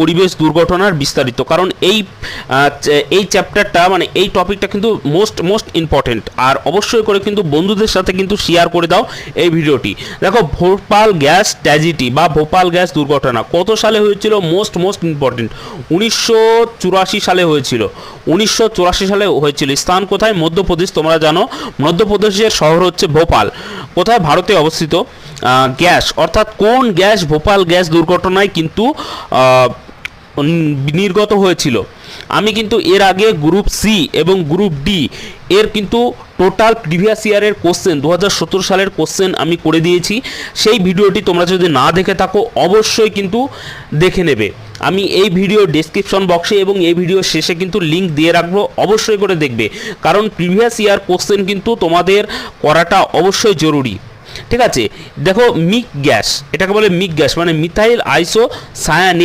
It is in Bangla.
পরিবেশ দুর্ঘটনার বিস্তারিত, কারণ এই এই চ্যাপ্টারটা মানে এই টপিকটা কিন্তু মোস্ট মোস্ট ইম্পর্টেন্ট আর অবশ্যই করে কিন্তু বন্ধুদের সাথে কিন্তু শেয়ার করে দাও এই ভিডিওটি। দেখো, ভোপাল গ্যাস ট্র্যাজেডি বা ভোপাল গ্যাস দুর্ঘটনা কত সালে হয়েছিল? মোস্ট মোস্ট ইম্পর্টেন্ট উনিশশো চুরাশি সালে হয়েছিল। উনিশশো চুরাশি সালে হয়েছিল। স্থান কোথায়? মধ্যপ্রদেশ। তোমরা জানো, মধ্যপ্রদেশের শহর হচ্ছে ভোপাল। কোথায়? ভারতে অবস্থিত। গ্যাস, অর্থাৎ কোন গ্যাস, ভোপাল গ্যাস দুর্ঘটনায় কিন্তু নির্গত হয়েছিল। আমি কিন্তু এর আগে গ্রুপ সি এবং গ্রুপ ডি এর কিন্তু টোটাল প্রিভিয়াস ইয়ারের কোশ্চেন দু হাজার সতেরো সালের কোশ্চেন আমি করে দিয়েছি। সেই ভিডিওটি তোমরা যদি না দেখে থাকো, অবশ্যই কিন্তু দেখে নেবে। আমি এই ভিডিও ডেসক্রিপশন বক্সে এবং এই ভিডিও শেষে কিন্তু লিঙ্ক দিয়ে রাখব, অবশ্যই করে দেখবে। কারণ প্রিভিয়াস ইয়ার কোশ্চেন কিন্তু তোমাদের করাটা অবশ্যই জরুরি। ঠিক আছে? দেখো মিক গ্যাস এটাকে বলে মিক গ্যাস মানে মিথাইল আইসো সায়ানিক